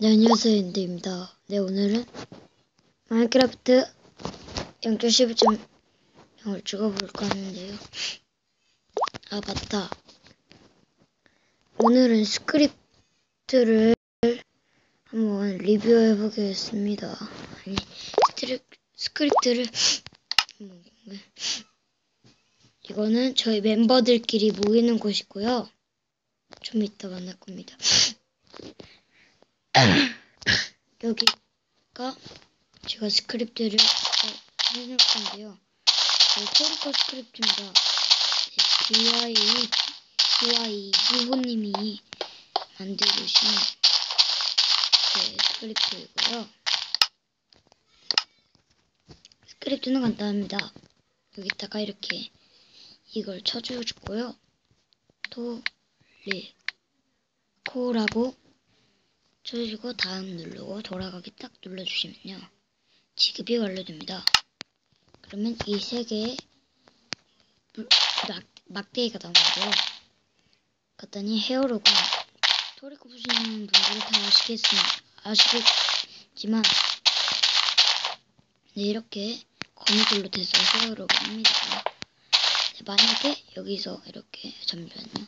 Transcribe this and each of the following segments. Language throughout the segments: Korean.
네, 안녕하세요, 인드입니다. 네, 오늘은 마인크래프트 0.11.0을 찍어볼까 하는데요. 아, 맞다. 오늘은 스크립트를 한번 리뷰해 보겠습니다. 아니, 스트리, 스크립트를 이거는 저희 멤버들끼리 모이는 곳이고요. 좀 이따 만날 겁니다. 여기가 제가 스크립트를 어, 해놓을 건데요. 네, 토리코 스크립트입니다. 네, DY, DY 미호님이 만들으신 네, 스크립트이고요. 스크립트는 간단합니다. 여기다가 이렇게 이걸 쳐주고요. 도, 리, 코라고 쳐주고 다음 누르고 돌아가기 딱 눌러주시면요. 지급이 완료됩니다. 그러면 이 세 개의 물- 막, 막대기가 나오는데요. 갔더니 헤어로고 토리코 보시는 분들은 다 아시겠습니다. 아시겠지만 네, 이렇게 거미줄로 돼서 헤어로고 합니다. 네, 만약에 여기서 이렇게 잠시만요.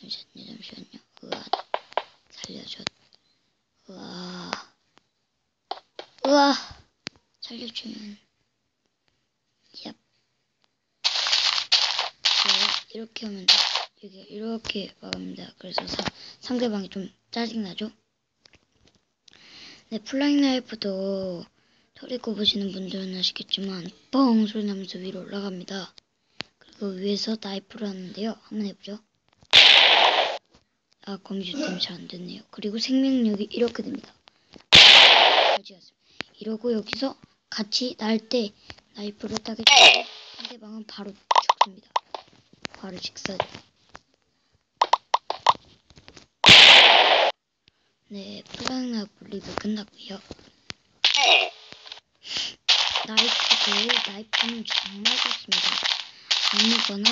잠시만요. 잠시만요. 으아 살려줘. 우와. 우와. 살려주면. 얍. 네, 이렇게 하면 돼. 여기 이렇게 막습니다. 그래서 사, 상대방이 좀 짜증나죠? 네, 플라잉 라이프도 토리코 보시는 분들은 아시겠지만 뻥 소리 나면서 위로 올라갑니다. 그리고 위에서 나이프를 하는데요. 한번 해보죠. 아, 거미줄 때문에 잘 안 됐네요. 그리고 생명력이 이렇게 됩니다. 이러고 여기서 같이 날 때 나이프를 따게 되면 상대방은 바로 죽습니다. 바로 직사. 네, 플라잉나 리뷰 끝났고요. 나이프도 나이프는 정말 좋습니다. 아무거나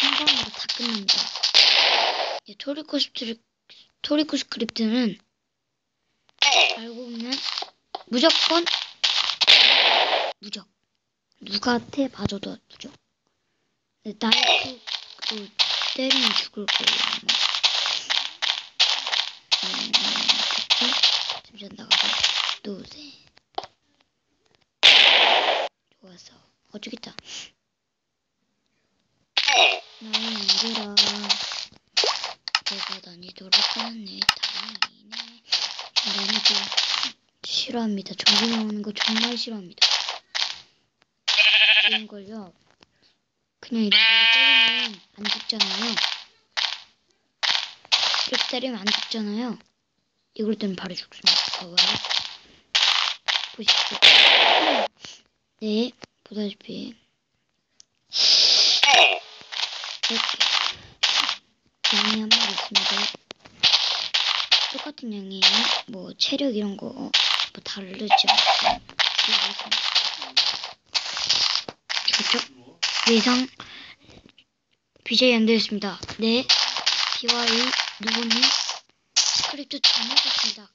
한 방으로 다 끝납니다. 네, 토리코 스크립 토리코 스크립트는 알고 보면 무조건 무적. 누구한테 맞아도 무적. 네, 나이프로 때리면 죽을 거예요. 음? 잠시만 나가서 노세. 좋았어. 어 죽겠다. 나는 안들아 내가 난이도를 끊었네. 다행이네. 난이도 싫어합니다. 좀비 나오는 거 정말 싫어합니다. 이런 걸요. 그냥 이런 걸로 때리면 안 죽잖아요. 이렇게 때리면 안 죽잖아요. 이걸 때문에 바로 죽습니다. 봐봐요. 보십시오. 네, 보다시피 이렇게 양이 한 마리 있습니다. 똑같은 양이에요. 뭐 체력 이런 거 뭐 다르지 않고? 네 이상 BJ 안 되었습니다. 네, BY 누구니 스크립트 정말 좋습니다.